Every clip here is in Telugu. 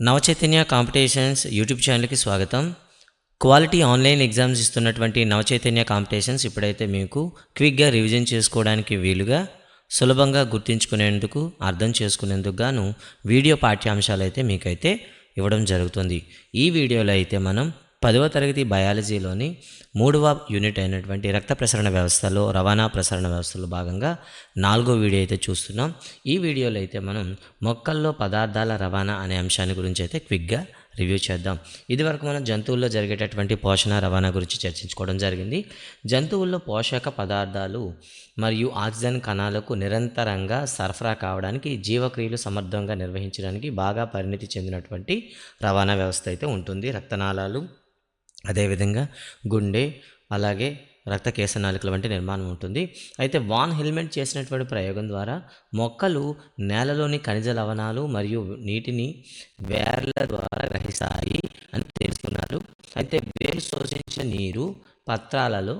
నవచైతన్య కాంపిటీషన్స్ యూట్యూబ్ ఛానల్కి స్వాగతం. క్వాలిటీ ఆన్లైన్ ఎగ్జామ్స్ ఇస్తున్నటువంటి నవచైతన్య కాంపిటీషన్స్ ఇప్పుడైతే మీకు క్విక్గా రివిజన్ చేసుకోవడానికి వీలుగా సులభంగా గుర్తుంచుకునేందుకు అర్థం చేసుకునేందుకు గాను వీడియో పాఠ్యాంశాలు అయితే మీకైతే ఇవ్వడం జరుగుతుంది. ఈ వీడియోలో అయితే మనం పదవ తరగతి బయాలజీలోని మూడవ యూనిట్ అయినటువంటి రక్త ప్రసరణ వ్యవస్థలో రవాణా ప్రసరణ వ్యవస్థలో భాగంగా నాలుగో వీడియో అయితే చూస్తున్నాం. ఈ వీడియోలో అయితే మనం మొక్కల్లో పదార్థాల రవాణా అనే అంశాన్ని గురించి అయితే క్విక్గా రివ్యూ చేద్దాం. ఇదివరకు మనం జంతువుల్లో జరిగేటటువంటి పోషణ రవాణా గురించి చర్చించుకోవడం జరిగింది. జంతువుల్లో పోషక పదార్థాలు మరియు ఆక్సిజన్ కణాలకు నిరంతరంగా సరఫరా కావడానికి జీవక్రియలు సమర్థంగా నిర్వహించడానికి బాగా పరిణితి చెందినటువంటి రవాణా వ్యవస్థ అయితే ఉంటుంది. రక్తనాళాలు అదేవిధంగా గుండె అలాగే రక్త కేశనాళికల వంటి నిర్మాణం ఉంటుంది. అయితే వాన్ హెల్మెట్ చేసినటువంటి ప్రయోగం ద్వారా మొక్కలు నేలలోని ఖనిజ లవణాలు మరియు నీటిని వేర్ల ద్వారా గ్రహిస్తాయి అని తెలుసుకున్నారు. అయితే వేరు శోషించే నీరు పత్రాలలో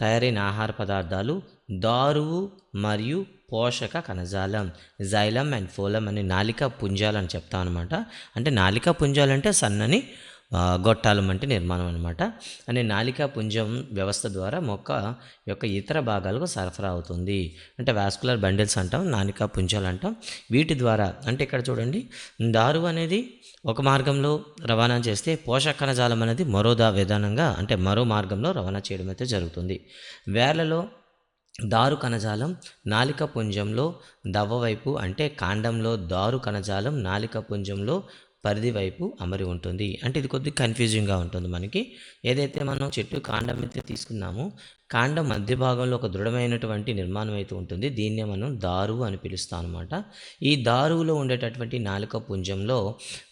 తయారైన ఆహార పదార్థాలు దారువు మరియు పోషక కణజాలం జైలం అండ్ ఫోలం అనే నాలిక పుంజాలు అని చెప్తాం అనమాట అంటే నాలిక పుంజాలు అంటే సన్నని గొట్టాలం వంటి నిర్మాణం అనమాట అనే నాలికా పుంజం వ్యవస్థ ద్వారా మొక్క యొక్క ఇతర భాగాలకు సరఫరా అవుతుంది. అంటే వాస్కులర్ బండిల్స్ అంటాం నాలికా పుంజాలు అంటాం. వీటి ద్వారా అంటే ఇక్కడ చూడండి దారు అనేది ఒక మార్గంలో రవాణా చేస్తే పోషక కణజాలం అనేది మరో దా విధానంగా అంటే మరో మార్గంలో రవాణా చేయడం అయితే జరుగుతుంది. వేర్లలో దారు కణజాలం నాలిక పుంజంలో దవ్వ వైపు అంటే కాండంలో దారు కణజాలం నాలిక పుంజంలో పరిధి వైపు అమరి ఉంటుంది. అంటే ఇది కొద్దిగా కన్ఫ్యూజింగ్గా ఉంటుంది మనకి. ఏదైతే మనం చెట్టు కాండం అయితే తీసుకున్నామో కాండం మధ్య భాగంలో ఒక దృఢమైనటువంటి నిర్మాణం అయితే ఉంటుంది. దీన్నే మనం దారువు అని పిలుస్తాం అనమాట ఈ దారువులో ఉండేటటువంటి నాలుక పుంజంలో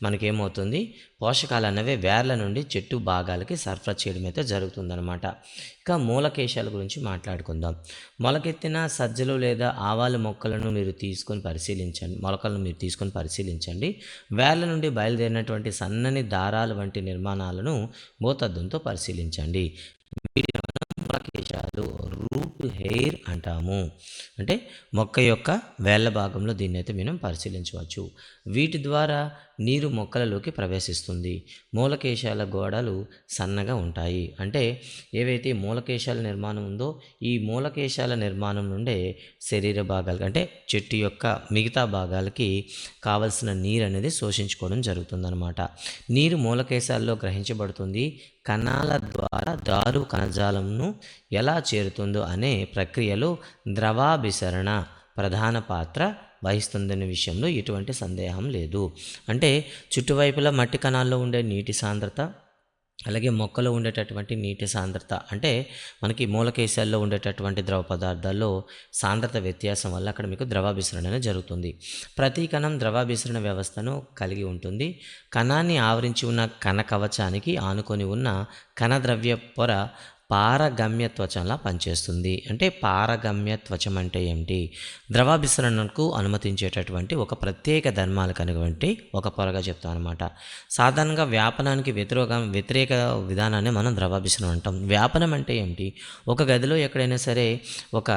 మనకేమవుతుంది? పోషకాలు అనేవి వేర్ల నుండి చెట్టు భాగాలకి సరఫరా చేయడం అయితే జరుగుతుందనమాట ఇక మూలకేశాల గురించి మాట్లాడుకుందాం. మొలకెత్తిన సజ్జలు లేదా ఆవాల మొక్కలను మీరు తీసుకొని పరిశీలించండి. మొలకలను మీరు తీసుకొని పరిశీలించండి. వేర్ల నుండి బయలుదేరినటువంటి సన్నని దారాలు వంటి నిర్మాణాలను భూతద్దంతో పరిశీలించండి. వీటిని మూలకేశాలు మొలకేశాలు రూట్ హెయిర్ అంటాము. అంటే మొక్క యొక్క వేళ్ళ భాగంలో దీన్ని అయితే మనం పరిశీలించవచ్చు. వీటి ద్వారా నీరు మొక్కలలోకి ప్రవేశిస్తుంది. మూలకేశాల గోడలు సన్నగా ఉంటాయి. అంటే ఏవైతే మూలకేశాల నిర్మాణం ఉందో ఈ మూలకేశాల నిర్మాణం నుండే శరీర భాగాలు అంటే చెట్టు యొక్క మిగతా భాగాలకి కావలసిన నీరు అనేది శోషించుకోవడం జరుగుతుందన్నమాట. నీరు మూలకేశాల్లో గ్రహించబడుతుంది. కణాల ద్వారా దారు కణజాలంను ఎలా చేరుతుందో అనే ప్రక్రియలో ద్రవాభిసరణ ప్రధాన పాత్ర వహిస్తుందనే విషయంలో ఎటువంటి సందేహం లేదు. అంటే చుట్టువైపులా మట్టి కణాల్లో ఉండే నీటి సాంద్రత అలాగే మొక్కలో ఉండేటటువంటి నీటి సాంద్రత అంటే మనకి మూలకేశాల్లో ఉండేటటువంటి ద్రవ పదార్థాల్లో సాంద్రత వ్యత్యాసం వల్ల అక్కడ మీకు ద్రవాభిసరణ అనేది జరుగుతుంది. ప్రతి కణం ద్రవాభిసరణ వ్యవస్థను కలిగి ఉంటుంది. కణాన్ని ఆవరించి ఉన్న కణ కవచానికి ఆనుకొని ఉన్న కణద్రవ్య పొర పారగమ్య త్వచంలా పనిచేస్తుంది. అంటే పారగమ్య త్వచం అంటే ఏమిటి? ద్రవాభిసరణకు అనుమతించేటటువంటి ఒక ప్రత్యేక ధర్మాలు కనుగొంటి ఒక పొరగా చెప్తాం అనమాట సాధారణంగా వ్యాపనానికి వ్యతిరేక వ్యతిరేక విధానాన్ని మనం ద్రవాభిసరణ అంటాం. వ్యాపనం అంటే ఏమిటి? ఒక గదిలో ఎక్కడైనా సరే ఒక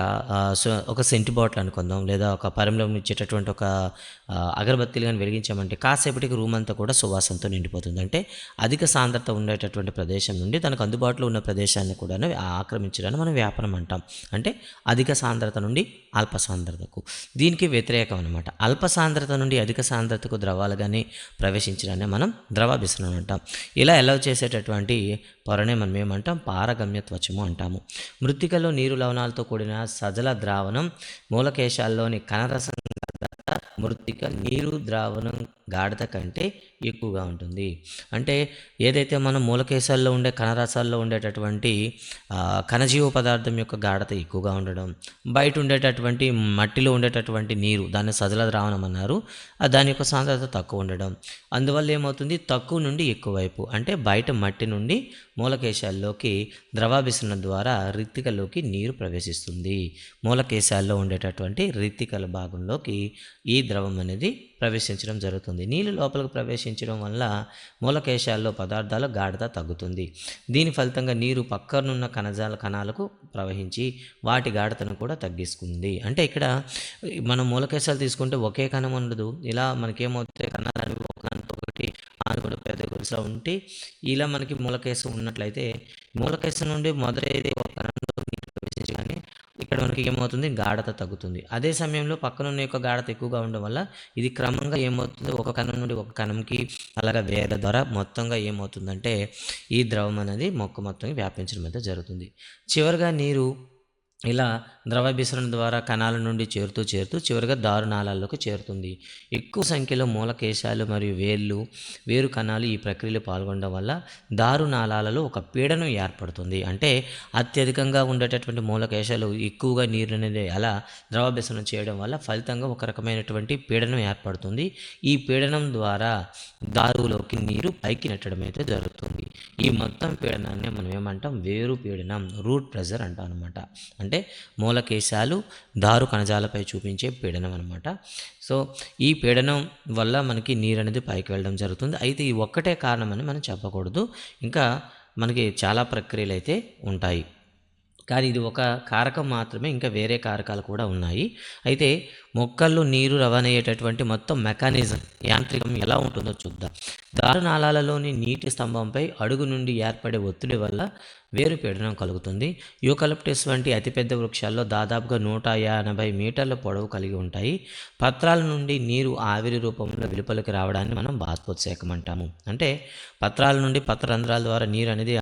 ఒక సెంటి బాటిల్ అనుకుందాం లేదా ఒక పరిమళం ఇచ్చేటటువంటి ఒక అగరబత్తిలు అగరబత్తీలు కానీ వెలిగించామంటే కాసేపటికి రూమ్ అంతా కూడా సువాసనతో నిండిపోతుంది. అంటే అధిక సాంద్రత ఉండేటటువంటి ప్రదేశం నుండి తనకు అందుబాటులో ఉన్న ప్రదేశాన్ని కూడా ఆక్రమించడాన్ని మనం వ్యాపనం అంటాం. అంటే అధిక సాంద్రత నుండి అల్ప సాంద్రతకు. దీనికి వ్యతిరేకం అనమాట అల్ప సాంద్రత నుండి అధిక సాంద్రతకు ద్రవాలు కానీ ప్రవేశించడాన్ని మనం ద్రవాభిసరణ అంటాం. ఇలా ఎలా చేసేటటువంటి పొరనే మనం ఏమంటాం? పారగమ్య త్వచము అంటాము. మృత్తికలో నీరు లవణాలతో కూడిన సజల ద్రావణం మూలకేశాల్లోని కణరసం మృతిక మృత్తిక నీరు ద్రావణం గాఢత కంటే ఎక్కువగా ఉంటుంది. అంటే ఏదైతే మనం మూలకేశాల్లో ఉండే కణరసాల్లో ఉండేటటువంటి కణజీవ పదార్థం యొక్క గాఢత ఎక్కువగా ఉండడం బయట ఉండేటటువంటి మట్టిలో ఉండేటటువంటి నీరు దాన్ని సజల ద్రావణం అన్నారు. దాని యొక్క సాంద్రత తక్కువ ఉండడం. అందువల్ల ఏమవుతుంది? తక్కువ నుండి ఎక్కువ వైపు అంటే బయట మట్టి నుండి మూలకేశాల్లోకి ద్రవాభిసరణ ద్వారా రిత్తికలోకి నీరు ప్రవేశిస్తుంది. మూలకేశాల్లో ఉండేటటువంటి రిత్తికల భాగంలోకి ఈ ద్రవం అనేది ప్రవేశించడం జరుగుతుంది. నీళ్ళు లోపలికి ప్రవేశించడం వల్ల మూలకేశాల్లో పదార్థాల గాఢత తగ్గుతుంది. దీని ఫలితంగా నీరు పక్కనున్న కణజాల కణాలకు ప్రవహించి వాటి గాఢతను కూడా తగ్గిస్తుంది. అంటే ఇక్కడ మనం మూలకేశాలు తీసుకుంటే ఒకే కణం ఉండదు. ఇలా మనకేమవుతాయి? కణాలు ఒకటి ఒకటి పెద్ద గుడిసెలో ఉంటే ఇలా మనకి మూలకేశం ఉన్నట్లయితే మూలకేశం నుండి మొదలైతే ఇక్కడ మనకి ఏమవుతుంది? గాఢత తగ్గుతుంది. అదే సమయంలో పక్కన ఉన్న యొక్క గాఢత ఎక్కువగా ఉండడం వల్ల ఇది క్రమంగా ఏమవుతుంది? ఒక కణం నుండి ఒక కణంకి అలాగా వేద ద్వారా మొత్తంగా ఏమవుతుందంటే ఈ ద్రవం అనేది మొక్క మొత్తం వ్యాపించడం అయితే జరుగుతుంది. చివరిగా నీరు ఇలా ద్రవభిసరణ ద్వారా కణాల నుండి చేరుతూ చేరుతూ చివరిగా దారునాళాల్లోకి చేరుతుంది. ఎక్కువ సంఖ్యలో మూలకేశాలు మరియు వేళ్ళు వేరు కణాలు ఈ ప్రక్రియలో పాల్గొనడం వల్ల దారునాళాలలో ఒక పీడనం ఏర్పడుతుంది. అంటే అత్యధికంగా ఉండేటటువంటి మూలకేశాలు ఎక్కువగా నీరు అనేది అలా ద్రవభిసరణ చేయడం వల్ల ఫలితంగా ఒక రకమైనటువంటి పీడనం ఏర్పడుతుంది. ఈ పీడనం ద్వారా దారులోకి నీరు పైకి నెట్టడం అయితే జరుగుతుంది. ఈ మొత్తం పీడనాన్ని మనం ఏమంటాం? వేరు పీడనం రూట్ ప్రెజర్ అంటాం అనమాట అంటే మూలకేశాలు దారు కణజాలపై చూపించే పీడనం అనమాట సో ఈ పీడనం వల్ల మనకి నీరు అనేది పైకి వెళ్ళడం జరుగుతుంది. అయితే ఈ ఒక్కటే కారణమని మనం చెప్పకూడదు. ఇంకా మనకి చాలా ప్రక్రియలు అయితే ఉంటాయి. కానీ ఇది ఒక కారకం మాత్రమే ఇంకా వేరే కారకాలు కూడా ఉన్నాయి. అయితే మొక్కల్లో నీరు రవాణా అయ్యేటటువంటి మొత్తం మెకానిజం యాంత్రికం ఎలా ఉంటుందో చూద్దాం. దారునాళాలలోని నీటి స్తంభంపై అడుగు నుండి ఏర్పడే ఒత్తిడి వల్ల వేరు పీడనం కలుగుతుంది. యూకలిప్టస్ వంటి అతిపెద్ద వృక్షాల్లో దాదాపుగా నూట ఎనభై మీటర్ల పొడవు కలిగి ఉంటాయి. పత్రాల నుండి నీరు ఆవిరి రూపంలో వెలుపలికి రావడాన్ని మనం బాష్పోత్సేకం అంటాము. అంటే పత్రాల నుండి పత్రరంధ్రాల ద్వారా నీరు అనేది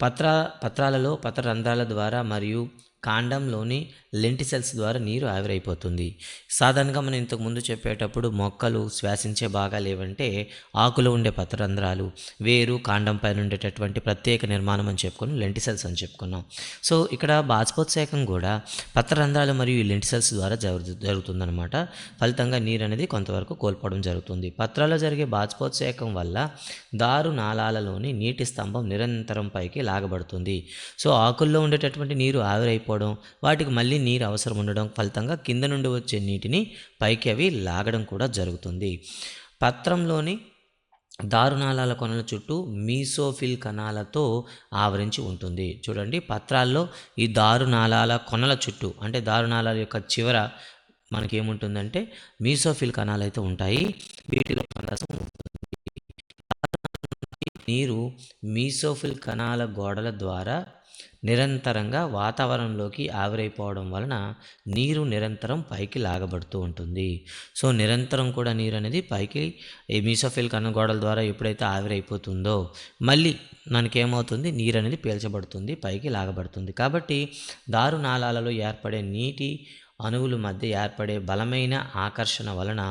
పత్ర పత్రాలలో పత్రరంధ్రాల ద్వారా మరియు కాండంలోని లెంటిసెల్స్ ద్వారా నీరు ఆవిరైపోతుంది. సాధారణంగా మనం ఇంతకు ముందు చెప్పేటప్పుడు మొక్కలు శ్వాసించే భాగాలు ఏవంటే ఆకులో ఉండే పత్రరంధ్రాలు వేరు కాండం పైన ఉండేటటువంటి ప్రత్యేక నిర్మాణం అని చెప్పుకుని లెంటిసెల్స్ అని చెప్పుకున్నాం. సో ఇక్కడ బాష్పోత్సేకం కూడా పత్రరంధ్రాలు మరియు ఈ లెంటిసెల్స్ ద్వారా జరుగు జరుగుతుందన్నమాట. ఫలితంగా నీరు అనేది కొంతవరకు కోల్పోవడం జరుగుతుంది. పత్రాల్లో జరిగే బాష్పోత్సేకం వల్ల దారు నాళాలలోని నీటి స్తంభం నిరంతరం పైకి లాగబడుతుంది. సో ఆకుల్లో ఉండేటటువంటి నీరు ఆవిరైపో లేకపోవడం వాటికి మళ్ళీ నీరు అవసరం ఉండడం ఫలితంగా కింద నుండి వచ్చే నీటిని పైకి అవి లాగడం కూడా జరుగుతుంది. పత్రంలోని దారుణాలాల కొనల చుట్టూ మీసోఫిల్ కణాలతో ఆవరించి ఉంటుంది. చూడండి పత్రాల్లో ఈ దారుణాలాల కొనల చుట్టూ అంటే దారుణాలాల యొక్క చివర మనకేముంటుందంటే మీసోఫిల్ కణాలు అయితే ఉంటాయి. వీటిలో పందసం ఉంటుంది. నీరు మీసోఫిల్ కణాల గోడల ద్వారా నిరంతరంగా వాతావరణంలోకి ఆవిరైపోవడం వలన నీరు నిరంతరం పైకి లాగబడుతూ ఉంటుంది. సో నిరంతరం కూడా నీరు అనేది పైకి ఈ మీసోఫిల్ కనుగోడల గోడల ద్వారా ఎప్పుడైతే ఆవిరైపోతుందో మళ్ళీ మనకేమవుతుంది? నీరు అనేది పీల్చబడుతుంది పైకి లాగబడుతుంది. కాబట్టి దారు నాళాలలో ఏర్పడే నీటి అణువుల మధ్య ఏర్పడే బలమైన ఆకర్షణ వలన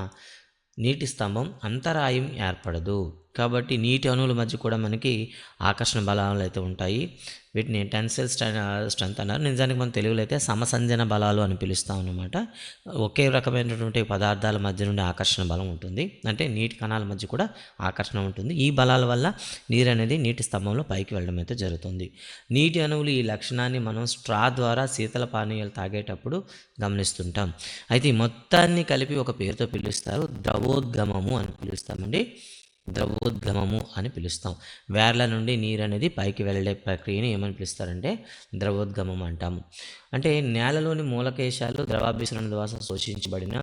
నీటి స్తంభం అంతరాయం ఏర్పడదు. కాబట్టి నీటి అణువుల మధ్య కూడా మనకి ఆకర్షణ బలాలు అయితే ఉంటాయి. వీటిని టెన్సిల్ స్ట్రెంత్ అన్నారు. నిజానికి మన తెలుగులో అయితే సమసంజన బలాలు అని పిలుస్తాం అనమాట ఒకే రకమైనటువంటి పదార్థాల మధ్య నుండి ఆకర్షణ బలం ఉంటుంది. అంటే నీటి కణాల మధ్య కూడా ఆకర్షణ ఉంటుంది. ఈ బలాల వల్ల నీరు అనేది నీటి స్తంభంలో పైకి వెళ్ళడం అయితే జరుగుతుంది. నీటి అణువులు ఈ లక్షణాన్ని మనం స్ట్రా ద్వారా శీతల పానీయాలు తాగేటప్పుడు గమనిస్తుంటాం. అయితే ఈ మొత్తాన్ని కలిపి ఒక పేరుతో పిలుస్తారు. ద్రవోద్గమము అని పిలుస్తామండి. ద్రవోద్గమము అని పిలుస్తాం. వేర్ల నుండి నీరు అనేది పైకి వెళ్ళే ప్రక్రియని ఏమని పిలుస్తారంటే ద్రవోద్గమం అంటాము. అంటే నేలలోని మూలకేశాలు ద్రవాభిసరణ ద్వారా శోషించబడిన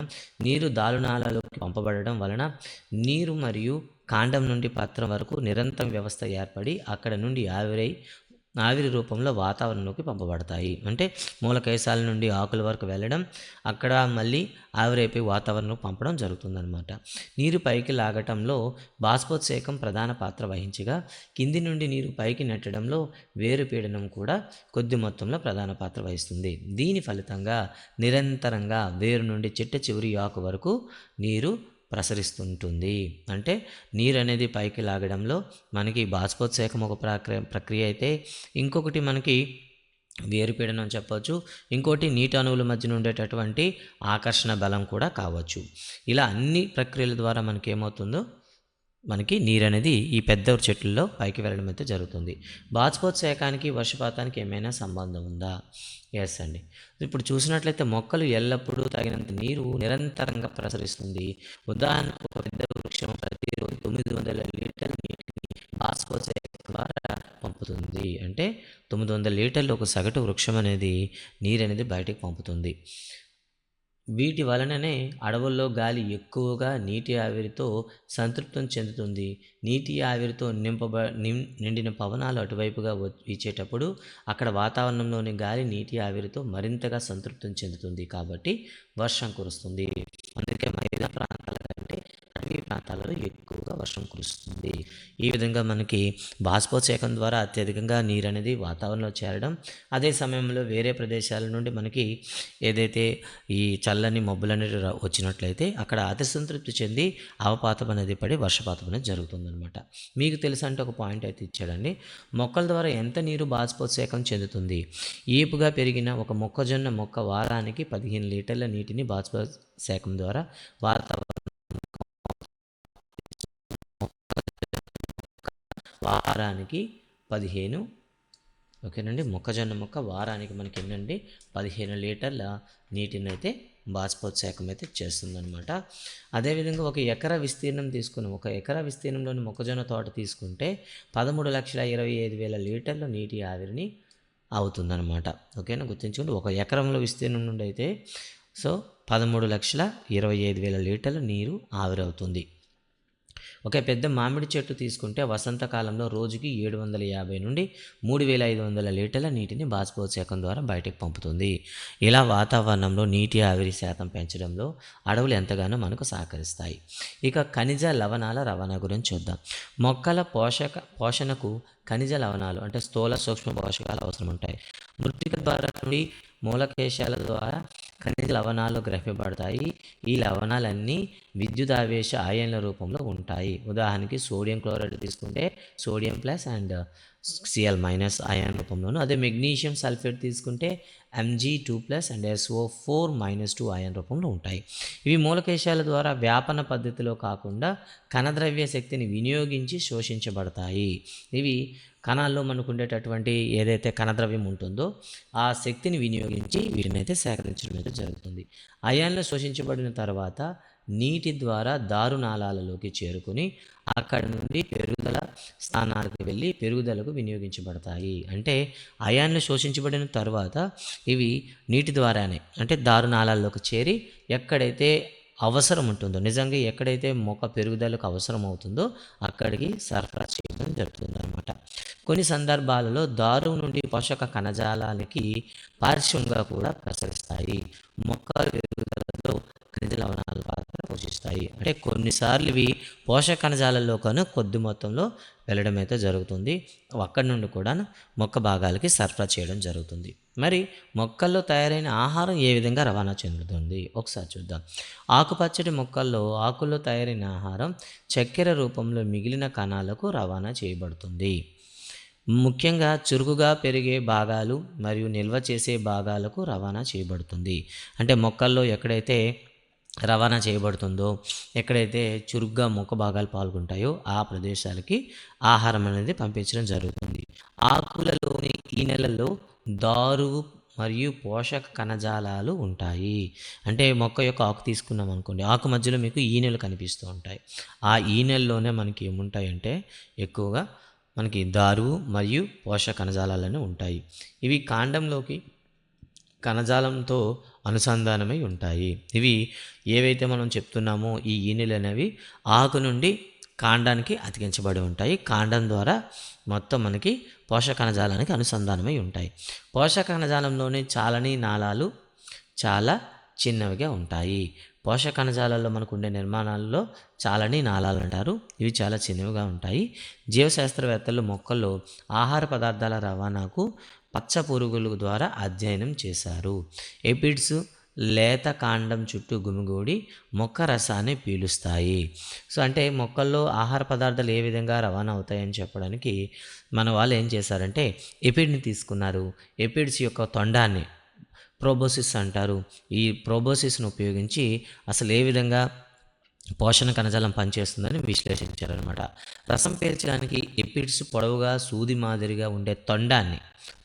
నీరు దారునాలలోకి పంపబడడం వలన నీరు మరియు కాండం నుండి పత్రం వరకు నిరంతరం వ్యవస్థ ఏర్పడి అక్కడ నుండి ఆవిరై ఆవిరి రూపంలో వాతావరణంలోకి పంపబడతాయి. అంటే మూలకేశాల నుండి ఆకుల వరకు వెళ్ళడం అక్కడ మళ్ళీ ఆవిరైపోయి వాతావరణంలోకి పంపడం జరుగుతుందన్నమాట. నీరు పైకి లాగటంలో బాష్పోత్సేకం ప్రధాన పాత్ర వహించగా కింది నుండి నీరు పైకి నెట్టడంలో వేరు పీడనం కూడా కొద్ది మొత్తంలో ప్రధాన పాత్ర వహిస్తుంది. దీని ఫలితంగా నిరంతరంగా వేరు నుండి చిట్ట చివరి ఆకు వరకు నీరు ప్రసరిస్తుంటుంది. అంటే నీరు అనేది పైకి లాగడంలో మనకి బాష్పోత్సేకం ఒక ప్రక్రియ ప్రక్రియ అయితే ఇంకొకటి మనకి వేరుపీడనం చెప్పవచ్చు ఇంకోటి నీటి అణువుల మధ్యన ఉండేటటువంటి ఆకర్షణ బలం కూడా కావచ్చు. ఇలా అన్ని ప్రక్రియల ద్వారా మనకి ఏమవుతుందో మనకి నీరు అనేది ఈ పెద్ద చెట్లలో పైకి వెళ్ళడం అయితే జరుగుతుంది. బాష్పోత్సేకానికి వర్షపాతానికి ఏమైనా సంబంధం ఉందా? ఎస్ అండి. ఇప్పుడు చూసినట్లయితే మొక్కలు ఎల్లప్పుడూ తగినంత నీరు నిరంతరంగా ప్రసరిస్తుంది. ఉదాహరణకు ఒక పెద్ద వృక్షం ప్రతిరోజు తొమ్మిది వందల లీటర్ల నీటిని బాష్పోత్సేకం ద్వారా పంపుతుంది. పంపుతుంది అంటే తొమ్మిది వందల లీటర్లు ఒక సగటు వృక్షం అనేది నీరు అనేది బయటకు పంపుతుంది. వీటి వలననే అడవుల్లో గాలి ఎక్కువగా నీటి ఆవిరితో సంతృప్తం చెందుతుంది. నీటి ఆవిరితో నింపబ నిం- నిండిన పవనాలు అటువైపుగా వీచేటప్పుడు అక్కడ వాతావరణంలోని గాలి నీటి ఆవిరితో మరింతగా సంతృప్తం చెందుతుంది కాబట్టి వర్షం కురుస్తుంది. అందుకే మైదాన ప్రాంతాల కంటే అటవీ ప్రాంతాలలో ఎక్కువ వర్షం కురుస్తుంది. ఈ విధంగా మనకి బాష్పోత్సేకం ద్వారా అత్యధికంగా నీరు అనేది వాతావరణంలో చేరడం అదే సమయంలో వేరే ప్రదేశాల నుండి మనకి ఏదైతే ఈ చల్లని మబ్బులు అనేది వచ్చినట్లయితే అక్కడ అతి సంతృప్తి చెంది అవపాతం అనేది పడి వర్షపాతం అనేది జరుగుతుందనమాట మీకు తెలుసా అంటే ఒక పాయింట్ అయితే ఇచ్చాడండి. మొక్కల ద్వారా ఎంత నీరు బాష్పోత్సేకం చెందుతుంది? ఏపుగా పెరిగిన ఒక మొక్కజొన్న మొక్క వారానికి పదిహేను లీటర్ల నీటిని బాష్పోత్సేకం ద్వారా వాతావరణం వారానికి పదిహేను. ఓకేనండి? మొక్కజొన్న మొక్క వారానికి మనకి ఏంటండి పదిహేను లీటర్ల నీటిని అయితే బాష్పోత్సేకం అయితే చేస్తుందనమాట అదేవిధంగా ఒక ఎకరా విస్తీర్ణం తీసుకుని ఒక ఎకరా విస్తీర్ణంలోని మొక్కజొన్న తోట తీసుకుంటే పదమూడు లక్షల ఇరవై ఐదు వేల లీటర్ల నీటి ఆవిరిని అవుతుందన్నమాట. ఓకేనా? గుర్తుంచుకోండి ఒక ఎకరంలో విస్తీర్ణం నుండి అయితే సో పదమూడు లక్షల ఇరవై ఐదు వేల లీటర్ల నీరు ఆవిరవుతుంది. ఒక పెద్ద మామిడి చెట్టు తీసుకుంటే వసంతకాలంలో రోజుకి ఏడు వందల యాభై నుండి మూడు వేల ఐదు వందల లీటర్ల నీటిని బాష్పోత్సేకం ద్వారా బయటకు పంపుతుంది. ఇలా వాతావరణంలో నీటి ఆవిరి శాతం పెంచడంలో అడవులు ఎంతగానో మనకు సహకరిస్తాయి. ఇక ఖనిజ లవణాల రవాణా గురించి చూద్దాం. మొక్కల పోషక పోషణకు ఖనిజ లవణాలు అంటే స్థూల సూక్ష్మ పోషకాలు అవసరం ఉంటాయి మృతిక ద్వారా నుండి మూలకేశాల ద్వారా ఖనిజ లవణాలు గ్రహింపబడతాయి. ఈ లవణాలన్నీ విద్యుదావేశ ఆయన్ల రూపంలో ఉంటాయి. ఉదాహరణకి సోడియం క్లోరైడ్ తీసుకుంటే sodium plus and CL minus ion రూపంలోను. అదే మెగ్నీషియం సల్ఫేట్ తీసుకుంటే MG two plus and SO four minus two ion రూపంలో ఉంటాయి. ఇవి మూలకేశాల ద్వారా వ్యాపన పద్ధతిలో కాకుండా కణద్రవ్య శక్తిని వినియోగించి శోషించబడతాయి. ఇవి కణాల్లో మనకు ఉండేటటువంటి ఏదైతే కణద్రవ్యం ఉంటుందో ఆ శక్తిని వినియోగించి వీటినైతే సేకరించడం అయితే జరుగుతుంది అయాన్లు శోషించబడిన తర్వాత నీటి ద్వారా దారునాళాలలోకి చేరుకుని అక్కడ నుండి పెరుగుదల స్థానాలకు వెళ్ళి పెరుగుదలకు వినియోగించబడతాయి. అంటే అయాన్లు శోషించబడిన తర్వాత ఇవి నీటి ద్వారానే అంటే దారునాళాల్లోకి చేరి ఎక్కడైతే అవసరం ఉంటుందో నిజంగా ఎక్కడైతే మొక్క పెరుగుదలకు అవసరం అవుతుందో అక్కడికి సరఫరా చేయడం జరుగుతుందన్నమాట. కొన్ని సందర్భాలలో దారు నుండి పోషక కణజాలానికి పార్శ్వంగా కూడా ప్రసరిస్తాయి. మొక్క పెరుగుదలలో ఖనిజ లవణాల పాత్ర పోషిస్తాయి. అంటే కొన్నిసార్లు ఇవి పోషక కణజాలలో కను కొద్ది మొత్తంలో వెళ్ళడం అయితే జరుగుతుంది. అక్కడి నుండి కూడా మొక్క భాగాలకి సరఫరా చేయడం జరుగుతుంది. మరి మొక్కల్లో తయారైన ఆహారం ఏ విధంగా రవాణా చెందుతుంది? ఒకసారి చూద్దాం. ఆకుపచ్చటి మొక్కల్లో ఆకుల్లో తయారైన ఆహారం చక్కెర రూపంలో మిగిలిన కణాలకు రవాణా చేయబడుతుంది. ముఖ్యంగా చురుకుగా పెరిగే భాగాలు మరియు నిల్వ చేసే భాగాలకు రవాణా చేయబడుతుంది. అంటే మొక్కల్లో ఎక్కడైతే రవాణా చేయబడుతుందో ఎక్కడైతే చురుగ్గా మొక్క భాగాలు పాల్గొంటాయో ఆ ప్రదేశాలకి ఆహారం అనేది పంపించడం జరుగుతుంది. ఆకులలోని ఈ నెలలో దారువు మరియు పోషక కణజాలాలు ఉంటాయి. అంటే మొక్క యొక్క ఆకు తీసుకున్నాం అనుకోండి ఆకు మధ్యలో మీకు ఈనెలు కనిపిస్తూ ఉంటాయి. ఆ ఈనెల్లోనే మనకి ఏముంటాయంటే ఎక్కువగా మనకి దారువు మరియు పోషక కణజాలాలనే ఉంటాయి. ఇవి కాండంలోకి కణజాలంతో అనుసంధానమై ఉంటాయి. ఇవి ఏవైతే మనం చెప్తున్నామో ఈ ఈనెలు అనేవి ఆకు నుండి కాండానికి అతికించబడి ఉంటాయి. కాండం ద్వారా మొత్తం మనకి పోషక కణజాలానికి అనుసంధానమై ఉంటాయి. పోషక కణజాలంలోని చాలని నాళాలు చాలా చిన్నవిగా ఉంటాయి. పోషక కణజాలాల్లో మనకు ఉండే నిర్మాణాల్లో చాలని నాళాలు అంటారు. ఇవి చాలా చిన్నవిగా ఉంటాయి. జీవశాస్త్రవేత్తలు మొక్కల్లో ఆహార పదార్థాల రవాణాకు పచ్చ పురుగుల ద్వారా అధ్యయనం చేశారు. ఎపిడ్స్ లేత కాండం చుట్టూ గుమిగూడి మొక్క రసాన్ని పీలుస్తాయి. సో అంటే మొక్కల్లో ఆహార పదార్థాలు ఏ విధంగా రవాణా అవుతాయని చెప్పడానికి మన వాళ్ళు ఏం చేశారంటే ఎపిడ్ని తీసుకున్నారు. ఎపిడ్స్ యొక్క తొండాన్ని ప్రోబోసిస్ అంటారు. ఈ ప్రోబోసిస్ను ఉపయోగించి అసలు ఏ విధంగా పోషణ కణజాలం పనిచేస్తుందని విశ్లేషించారనమాట రసం పీల్చడానికి ఎపిడ్స్ పొడవుగా సూది మాదిరిగా ఉండే తొండాన్ని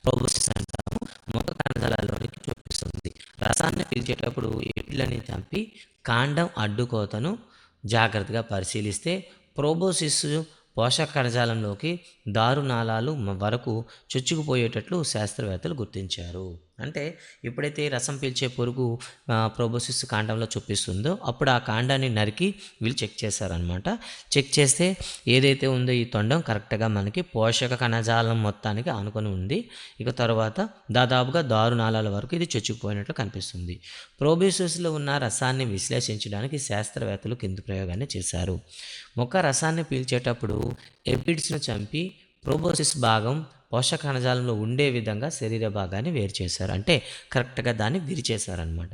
ప్రోబోసిస్ అంటాము. మొక్క కణజాలాల్లోనికి చూపిస్తుంది. రసాన్ని పీల్చేటప్పుడు ఎపిడ్లని చంపి కాండం అడ్డుకోతను జాగ్రత్తగా పరిశీలిస్తే ప్రోబోసిస్ పోషక కణజాలంలోకి దారునాళాలు నాళాలు వరకు చొచ్చుకుపోయేటట్లు శాస్త్రవేత్తలు గుర్తించారు. అంటే ఎప్పుడైతే రసం పీల్చే పురుగు ప్రోబోసిస్ కాండంలో చూపిస్తుందో అప్పుడు ఆ కాండాన్ని నరికి వీళ్ళు చెక్ చేశారనమాట చెక్ చేస్తే ఏదైతే ఉందో ఈ తొండం కరెక్ట్గా మనకి పోషక కణజాలం మొత్తానికి ఆనుకొని ఉంది. ఇక తర్వాత దాదాపుగా దారు నాళాల వరకు ఇది చొచ్చుకుపోయినట్లు కనిపిస్తుంది. ప్రోబోసిస్లో ఉన్న రసాన్ని విశ్లేషించడానికి శాస్త్రవేత్తలు కింది ప్రయోగాన్ని చేశారు. మొక్క రసాన్ని పీల్చేటప్పుడు ఎపిడ్స్ను చంపి ప్రోబోసిస్ భాగం పోషక కణజాలంలో ఉండే విధంగా శరీర భాగాన్ని వేరు చేశారు. అంటే కరెక్ట్గా దాన్ని విరిచేశారనమాట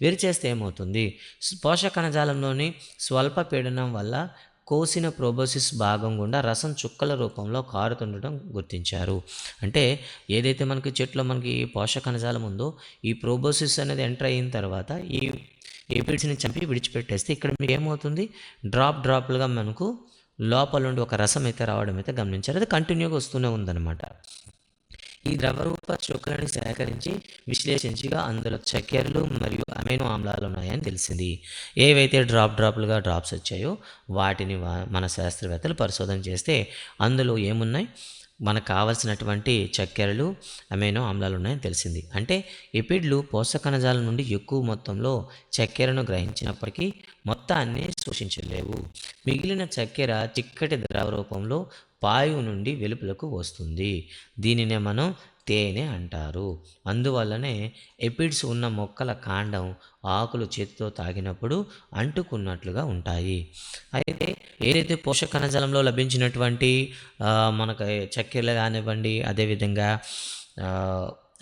విరిచేస్తే ఏమవుతుంది? పోషక కణజాలంలోని స్వల్ప పీడనం వల్ల కోసిన ప్రోబోసిస్ భాగం గుండా రసం చుక్కల రూపంలో కారుతుండటం గుర్తించారు. అంటే ఏదైతే మనకి చెట్లో మనకి పోషక కణజాలం ఉందో ఈ ప్రోబోసిస్ అనేది ఎంటర్ అయిన తర్వాత ఈ ఏపిల్స్ని చంపి విడిచిపెట్టేస్తే ఇక్కడ మీకు ఏమవుతుంది? డ్రాప్ డ్రాప్లుగా మనకు లోపల నుండి ఒక రసం అయితే రావడం అయితే గమనించారు అది కంటిన్యూగా వస్తూనే ఉందన్నమాట. ఈ ద్రవరూప శుక్రాన్ని సేకరించి విశ్లేషించిగా అందులో చక్కెరలు మరియు అమైనో ఆమ్లాలు ఉన్నాయని తెలిసింది. ఏవైతే డ్రాప్ డ్రాప్లుగా డ్రాప్స్ వచ్చాయో వాటిని మన శాస్త్రవేత్తలు పరిశోధన చేస్తే అందులో ఏమున్నాయి? మనకు కావలసినటువంటి చక్కెరలు అమైనో ఆమ్లాలు ఉన్నాయని తెలిసింది. అంటే ఎపిడ్లు పోషకణజాల నుండి ఎక్కువ మొత్తంలో చక్కెరను గ్రహించినప్పటికీ మొత్తాన్ని శోషించలేవు. మిగిలిన చక్కెర చిక్కటి ద్రవ రూపంలో పాయువు నుండి వెలుపలకు వస్తుంది. దీనినే మనం తేనె అంటారు. అందువల్లనే ఎపిడ్స్ ఉన్న మొక్కల కాండం ఆకులు చేతితో తాగినప్పుడు అంటుకున్నట్లుగా ఉంటాయి. అయితే ఏదైతే పోషక కణజాలంలో లభించినటువంటి మనకు చక్కెరలు కానివ్వండి అదేవిధంగా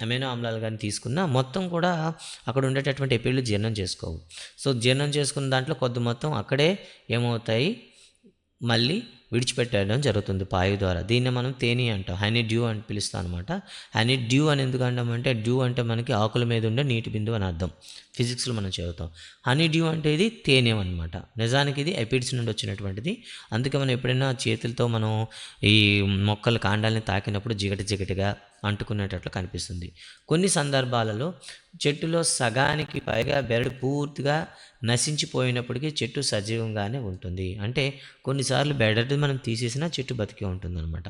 అమైనో ఆమ్లాలు కానీ తీసుకున్నా మొత్తం కూడా అక్కడ ఉండేటటువంటి ఎపిడ్లు జీర్ణం చేసుకోవు. సో జీర్ణం చేసుకున్న దాంట్లో కొద్ది మొత్తం అక్కడే ఏమవుతాయి? మళ్ళీ విడిచిపెట్టడం జరుగుతుంది పాయు ద్వారా. దీన్ని మనం తేనె అంటాం. హనీ డ్యూ అని పిలుస్తాం అనమాట హనీ డ్యూ అని ఎందుకు అంటామంటే డ్యూ అంటే మనకి ఆకుల మీద ఉండే నీటి బిందువు అని అర్థం. ఫిజిక్స్లో మనం చదువుతాం హనీ డ్యూ అంటే ఇది తేనె అనమాట నిజానికి ఇది ఎపిడ్స్ నుండి వచ్చినటువంటిది. అందుకే మనం ఎప్పుడైనా చేతులతో మనం ఈ మొక్కల కాండాలని తాకినప్పుడు జిగట జిగటగా అంటుకునేటట్లు కనిపిస్తుంది. కొన్ని సందర్భాలలో చెట్టులో సగానికి పైగా బెరడు పూర్తిగా నశించిపోయినప్పటికీ చెట్టు సజీవంగానే ఉంటుంది. అంటే కొన్నిసార్లు బెరడు మనం తీసేసినా చెట్టు బతికి ఉంటుందన్నమాట.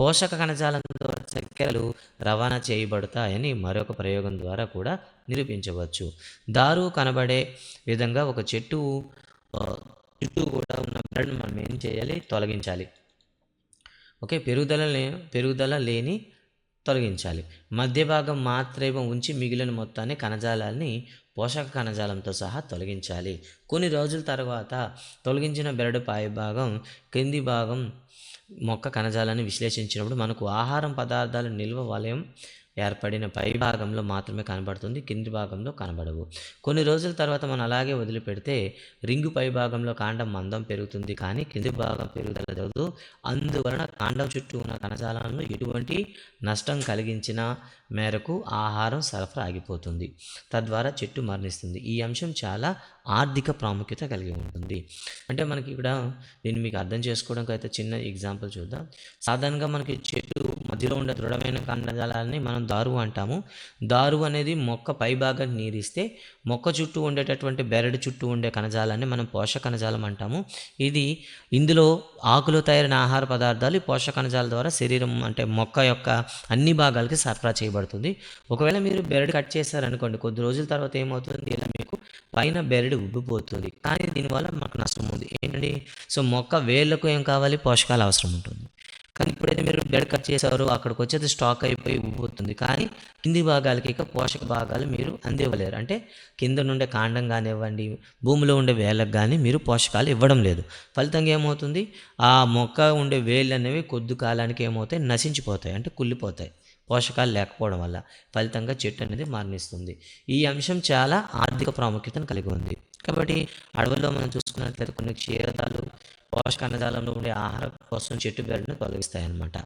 పోషక కణజాలం ద్వారా చక్కెరలు రవాణా చేయబడతాయని మరొక ప్రయోగం ద్వారా కూడా నిరూపించవచ్చు. దారు కనబడే విధంగా ఒక చెట్టు చుట్టూ కూడా ఉన్న బెరడును మనం ఏం చేయాలి? తొలగించాలి. ఓకే పెరుగుదల లే పెరుగుదల లేని తొలగించాలి. మధ్య భాగం మాత్రమే ఉంచి మిగిలిన మొత్తాన్ని కణజాలాన్ని పోషక కణజాలంతో సహా తొలగించాలి. కొన్ని రోజుల తర్వాత తొలగించిన బెరడు పై భాగం కింది భాగం మొక్క కణజాలాన్ని విశ్లేషించినప్పుడు మనకు ఆహారం పదార్థాల నిల్వ వలయం ఏర్పడిన పై భాగంలో మాత్రమే కనబడుతుంది కింది భాగంలో కనబడవు. కొన్ని రోజుల తర్వాత మనం అలాగే వదిలిపెడితే రింగు పై భాగంలో కాండం మందం పెరుగుతుంది కానీ కింది భాగం పెరుగుదల జరగదు అందువలన కాండం చుట్టూ ఉన్న కణజాలంలో ఎటువంటి నష్టం కలిగించిన మేరకు ఆహారం సరఫరా ఆగిపోతుంది. తద్వారా చెట్టు మరణిస్తుంది. ఈ అంశం చాలా ఆర్థిక ప్రాముఖ్యత కలిగి ఉంటుంది. అంటే మనకి ఇక్కడ దీన్ని మీకు అర్థం చేసుకోవడానికి అయితే చిన్న ఎగ్జాంపుల్ చూద్దాం. సాధారణంగా మనకి చెట్టు మధ్యలో ఉండే దృఢమైన కణజాలాన్ని మనం దారు అంటాము. దారు అనేది మొక్క పై భాగాన్ని నీరిస్తే మొక్క చుట్టూ ఉండేటటువంటి బెరడు చుట్టూ ఉండే కణజాలాన్ని మనం పోషక కణజాలం అంటాము. ఇది ఇందులో ఆకులు తయారైన ఆహార పదార్థాలు పోషక కణజాల ద్వారా శరీరం అంటే మొక్క యొక్క అన్ని భాగాలకి సరఫరా చేయబడుతుంది. ఒకవేళ మీరు బెరడు కట్ చేశారనుకోండి కొద్ది రోజుల తర్వాత ఏమవుతుంది? ఇలా మీకు పైన బెరడు ఉబ్బిపోతుంది. కానీ దీనివల్ల మాకు నష్టం ఉంది. ఏంటండి? సో మొక్క వేళ్ళకు ఏం కావాలి? పోషకాలు అవసరం ఉంటుంది. కానీ ఇప్పుడైతే మీరు బెడ్ కట్ చేశారు అక్కడికి వచ్చేది స్టాక్ అయిపోయి ఉబ్బుతుంది కానీ కింది భాగాలకి ఇక పోషక భాగాలు మీరు అందివ్వలేరు. అంటే కింద నుండే కాండం కానివ్వండి భూమిలో ఉండే వేళ్ళకు కానీ మీరు పోషకాలు ఇవ్వడం లేదు. ఫలితంగా ఏమవుతుంది? ఆ మొక్క ఉండే వేళ్ళు అనేవి కొద్ది కాలానికి ఏమవుతాయి? నశించిపోతాయి. అంటే కుళ్ళిపోతాయి. పోషకాలు లేకపోవడం వల్ల ఫలితంగా చెట్టు అనేది మరణిస్తుంది. ఈ అంశం చాలా ఆర్థిక ప్రాముఖ్యతను కలిగి ఉంది. కాబట్టి అడవుల్లో మనం చూసుకున్నట్లయితే కొన్ని క్షీరదాలు పోషక ఉండే ఆహారం కోసం చెట్టు బెరడును తొలగిస్తాయి అన్నమాట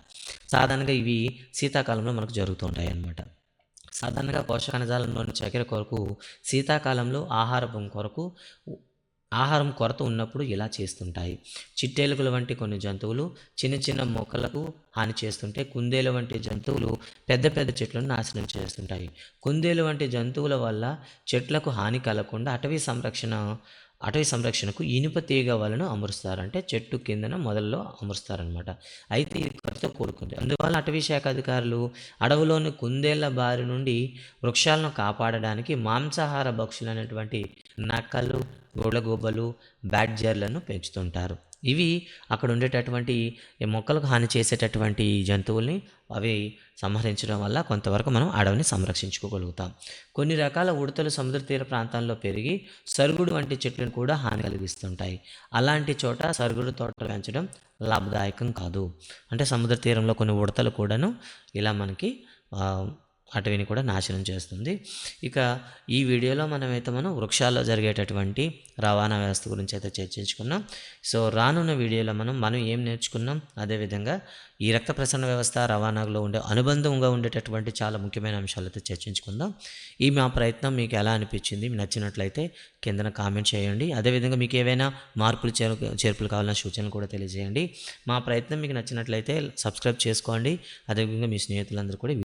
సాధారణంగా ఇవి శీతాకాలంలో మనకు జరుగుతుంటాయి అన్నమాట సాధారణంగా పోషక కణజాలంలోని చక్కెర కొరకు శీతాకాలంలో ఆహారం కొరకు ఆహారం కొరత ఉన్నప్పుడు ఇలా చేస్తుంటాయి. చిట్టేలుకల వంటి కొన్ని జంతువులు చిన్న చిన్న మొక్కలకు హాని చేస్తుంటే కుందేలు వంటి జంతువులు పెద్ద పెద్ద చెట్లను నాశనం చేస్తుంటాయి. కుందేలు వంటి జంతువుల వల్ల చెట్లకు హాని కలగకుండా అటవీ సంరక్షణ అటవీ సంరక్షణకు ఇనుప తీగ వలను అమరుస్తారు అంటే చెట్టు కిందన మొదల్లో అమరుస్తారనమాట అయితే ఇది ఖర్చుతో కూడుకుంది అందువల్ల అటవీ శాఖ అధికారులు అడవులోని కుందేళ్ళ బారి నుండి వృక్షాలను కాపాడడానికి మాంసాహార పక్షులు అనేటువంటి నక్కలు గోడగోబలు బ్యాడ్జర్లను పెంచుతుంటారు. ఇవి అక్కడ ఉండేటటువంటి మొక్కలకు హాని చేసేటటువంటి జంతువుల్ని అవి సంహరించడం వల్ల కొంతవరకు మనం అడవిని సంరక్షించుకోగలుగుతాం. కొన్ని రకాల ఉడతలు సముద్ర తీర ప్రాంతాల్లో పెరిగి సరుగుడు వంటి చెట్లను కూడా హాని కలిగిస్తుంటాయి. అలాంటి చోట సరుగుడు తోట పెంచడం లాభదాయకం కాదు. అంటే సముద్ర తీరంలో కొన్ని ఉడతలు కూడాను ఇలా మనకి అటవీని కూడా నాశనం చేస్తుంది. ఇక ఈ వీడియోలో మనమైతే మనం వృక్షాల్లో జరిగేటటువంటి రవాణా వ్యవస్థ గురించి అయితే చర్చించుకున్నాం. సో రానున్న వీడియోలో మనం మనం ఏం నేర్చుకున్నాం? అదేవిధంగా ఈ రక్త ప్రసరణ వ్యవస్థ రవాణాలో ఉండే అనుబంధంగా ఉండేటటువంటి చాలా ముఖ్యమైన అంశాలతో చర్చించుకుందాం. ఈ మా ప్రయత్నం మీకు ఎలా అనిపించింది? నచ్చినట్లయితే కిందన కామెంట్ చేయండి. అదేవిధంగా మీకు ఏవైనా మార్పులు చేర్ చేర్పులు కావాలన్న సూచనలు కూడా తెలియజేయండి. మా ప్రయత్నం మీకు నచ్చినట్లయితే సబ్స్క్రైబ్ చేసుకోండి. అదేవిధంగా మీ స్నేహితులందరూ కూడా